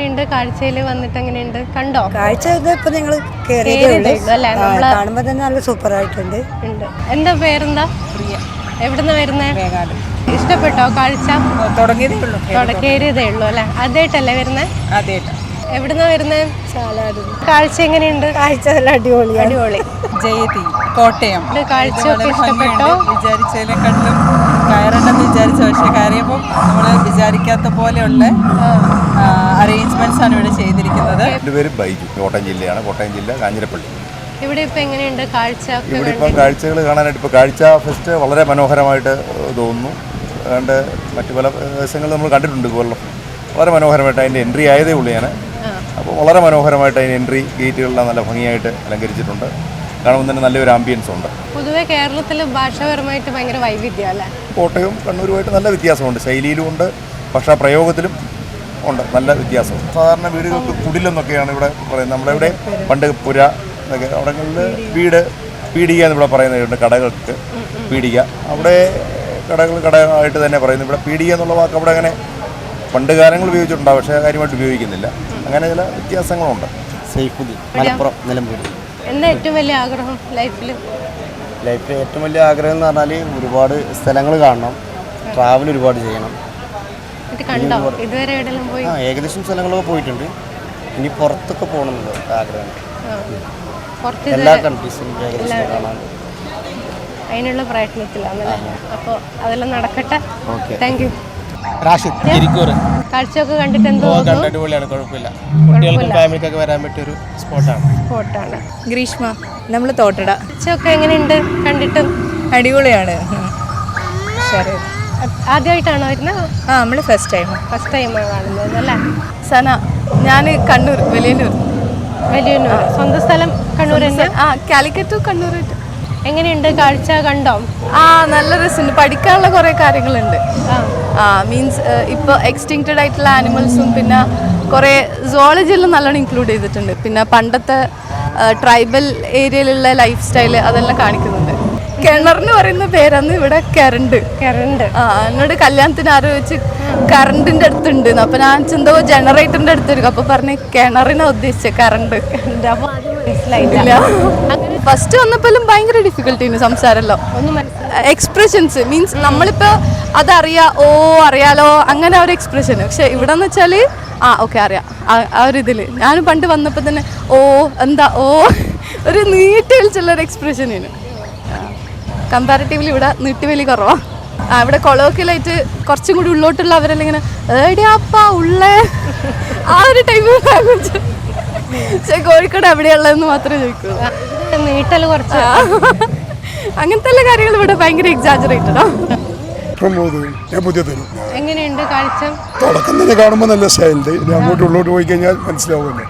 കാഴ്ചയിൽ വന്നിട്ട് എങ്ങനെയുണ്ട്? കണ്ടോ? കാഴ്ച ഇത് ഇപ്പൊ നിങ്ങൾ കേറിയതേ ഉള്ളൂ. അല്ലേ? നമ്മൾ കാണുമ്പോ തന്നെ നല്ല സൂപ്പർ ആയിട്ടുണ്ട് ഉണ്ട്. എന്താ പേരെന്താ? എവിടുന്ന് വരുന്നേ? ഇഷ്ടപ്പെട്ടോ കാഴ്ച? തുടങ്ങിയതേ ഉള്ളൂ. അല്ലേ? അതേട്ടല്ലേ വരുന്നേ? എവിടുന്ന വരുന്നേ? ചാലാട്. കാഴ്ച എങ്ങനെയുണ്ട്? കാഴ്ച നല്ല അടിപൊളി അടിപൊളി. ജയതി കോട്ടയം. കാഴ്ച ഇഷ്ടപ്പെട്ടോ? വിചാരിച്ചതിനെ വിചാരിച്ചതിനെക്കാട്ടിലും കയറണ്ടെന്ന് വിചാരിച്ച പക്ഷെ കയറിയപ്പോൾ നമ്മൾ വിചാരിക്കാത്ത പോലെയുള്ള അറേഞ്ച്മെന്റ്സ് ആണ് ഇവിടെ ചെയ്തിരിക്കുന്നത്. എന്റെ പേര് ബൈജു കോട്ടയം ജില്ലയാണ്. കോട്ടയം ജില്ല കാഞ്ഞിരപ്പള്ളി. ഇവിടെ ഇപ്പൊ എങ്ങനെയുണ്ട് കാഴ്ച ഇവിടെ ഇപ്പം കാഴ്ചകൾ കാണാനായിട്ട് ഇപ്പോൾ കാഴ്ച ഫെസ്റ്റ് വളരെ മനോഹരമായിട്ട് തോന്നുന്നു. അതുകൊണ്ട് മറ്റു പല ദിവസങ്ങൾ നമ്മൾ കണ്ടിട്ടുണ്ട് ഇതുപോലെ. വളരെ മനോഹരമായിട്ട് അതിന്റെ എൻട്രി ആയതേ ഉള്ളൂ ഞാൻ അപ്പോൾ വളരെ മനോഹരമായിട്ട് അതിന്റെ എൻട്രി ഗേറ്റുകളെല്ലാം നല്ല ഭംഗിയായിട്ട് അലങ്കരിച്ചിട്ടുണ്ട്. കാണുമ്പോൾ തന്നെ നല്ലൊരു ആംബിയൻസ് ഉണ്ട്. പൊതുവെ കേരളത്തിൽ ഭാഷാപരമായിട്ട് ഭയങ്കര വൈവിധ്യം അല്ലേ? കോട്ടയവും കണ്ണൂരുമായിട്ട് നല്ല വ്യത്യാസമുണ്ട്. ശൈലിയിലും ഉണ്ട്. ഭാഷാ പ്രയോഗത്തിലും ഉണ്ട്. നല്ല വ്യത്യാസം. സാധാരണ വീടുകൾക്ക് കുടിലെന്നൊക്കെയാണ് ഇവിടെ പറയുന്നത്. നമ്മുടെ ഇവിടെ പണ്ട് പുര എന്നൊക്കെ അവിടങ്ങളിൽ വീട് പീടിക എന്നിവിടെ പറയുന്നുണ്ട് കടകൾക്ക് പീടിക. അവിടെ കടകൾ കടയായിട്ട് തന്നെ പറയുന്നു. ഇവിടെ പീടിക എന്നുള്ള വാക്ക് അവിടെ അങ്ങനെ പണ്ട് കാലങ്ങൾ ഉപയോഗിച്ചിട്ടുണ്ടാവും. പക്ഷേ കാര്യമായിട്ട് ഉപയോഗിക്കുന്നില്ല. അങ്ങനെ ചില വ്യത്യാസങ്ങളുണ്ട്. സൈഫുദ്ദീൻ മലപ്പുറം നിലമ്പൂർ. എന്താ ഏറ്റവും വലിയ ആഗ്രഹം ലൈഫിൽ ലൈഫിൽ ഏറ്റവും വലിയ ആഗ്രഹം എന്ന് പറഞ്ഞാൽ ഒരുപാട് സ്ഥലങ്ങൾ കാണണം. ട്രാവൽ ഒരുപാട് ചെയ്യണം. ഇത് കണ്ടോ? ഇതുവരെ എവിടെയെല്ലാം പോയി? ആ ഏകദേശം സ്ഥലങ്ങളൊക്കെ പോയിട്ടുണ്ട്. ഇനി പുറത്തൊക്കെ പോകണമെന്നുണ്ട് ആഗ്രഹം. പുറത്ത് എല്ലാ കൺട്രീസും ഏകദേശം കാണാൻ അതിനുള്ള പ്രയത്നത്തിലാണല്ലേ? അപ്പോൾ അതെല്ലാം നടക്കട്ടെ. താങ്ക് യു കാഴ്ചയൊക്കെ കണ്ടിട്ട് എന്തോ അടിപൊളിയാണ് കുഴപ്പമില്ല. കുട്ടികൾക്കും ഫാമിലിക്കൊക്കെ വരാൻ പറ്റിയ ഒരു സ്പോട്ടാണ് ഫോട്ടാണ് ഗ്രീഷ്മ നമ്മൾ തോട്ടട. കാഴ്ചയൊക്കെ എങ്ങനെയുണ്ട്? കണ്ടിട്ട്? അടിപൊളിയാണ്. ശരി. ആദ്യമായിട്ടാണോ വരുന്നത്? ആ നമ്മൾ ഫസ്റ്റ് ടൈം ഫസ്റ്റ് ടൈമാണ് കാണുന്നത് അല്ലേ? സന ഞാൻ കണ്ണൂർ വലിയന്നൂർ വലിയന്നൂർ സ്വന്തം സ്ഥലം കണ്ണൂർ തന്നെ ആ കാലിക്കറ്റ് കണ്ണൂർ എങ്ങനെയുണ്ട്? കാഴ്ച കണ്ടോ? ആ നല്ല രസമുണ്ട്. പഠിക്കാനുള്ള കുറേ കാര്യങ്ങളുണ്ട്. ആ. മീൻസ് ഇപ്പോൾ എക്സ്റ്റിങ്ക്റ്റഡ് ആയിട്ടുള്ള ആനിമൽസും പിന്നെ കുറേ സുവോളജിയെല്ലാം നല്ലോണം ഇൻക്ലൂഡ് ചെയ്തിട്ടുണ്ട്. പിന്നെ പണ്ടത്തെ ട്രൈബൽ ഏരിയയിലുള്ള ലൈഫ് സ്റ്റൈൽ അതെല്ലാം കാണിക്കുന്നുണ്ട്. കിണറിന് പറയുന്ന പേരാന്ന് ഇവിടെ കരണ്ട്. കരണ്ട്. ആ എന്നോട് കല്യാണത്തിന് ആരോ വെച്ച് കറണ്ടിന്റെ അടുത്തുണ്ട് അപ്പൊ ഞാൻ എന്തോ ജനറേറ്ററിന്റെ അടുത്തിരിക്കും. അപ്പൊ പറഞ്ഞ് കിണറിനാ ഉദ്ദേശിച്ച കറണ്ട്. അപ്പോൾ അത് മനസ്സിലായില്ല. ഫസ്റ്റ് വന്നപ്പോഴും ഭയങ്കര ഡിഫിക്കൽട്ടി സംസാരമല്ലോ. എക്സ്പ്രഷൻസ് മീൻസ് നമ്മളിപ്പോ അതറിയാ ഓ അറിയാലോ അങ്ങനെ ആ ഒരു എക്സ്പ്രഷൻ പക്ഷെ ഇവിടെ എന്ന് വെച്ചാൽ ആ ഓക്കെ അറിയാം. ആ- ഒരു ഇതിൽ. ഞാൻ പണ്ട് വന്നപ്പോ തന്നെ ഓ എന്താ ഓ ഒരു നീട്ടി വലിച്ചുള്ള ഒരു എക്സ്പ്രഷനേനു കമ്പാരിറ്റീവ്ലി ഇവിടെ നീട്ടിവലി കുറവാണ് ആ ഇവിടെ കൊളോക്കിലായിട്ട് കുറച്ചും കൂടി ഉള്ളോട്ടുള്ള അവരെല്ലാം ഇങ്ങനെ ഏടിയാപ്പാ ഉള്ളേ. ആ ഒരു ടൈപ്പ് ലാംഗ്വേജ് പക്ഷെ കോഴിക്കോട് എവിടെയുള്ളതെന്ന് മാത്രമേ ചോദിക്കൂ നീട്ടൽ കുറച്ച്. അങ്ങനത്തെ എല്ലാ കാര്യങ്ങൾ ഇവിടെ ഭയങ്കര എക്സാജറേറ്റഡാ പ്രമോദ് ഞാൻ പുതിയ തരും. എങ്ങനെയുണ്ട് കാഴ്ച? തുടക്കം തന്നെ കാണുമ്പോൾ നല്ല സ്റ്റൈലുണ്ട് ഇനി അങ്ങോട്ട് ഉള്ളോട്ട് പോയി കഴിഞ്ഞാൽ മനസ്സിലാവുമല്ലോ.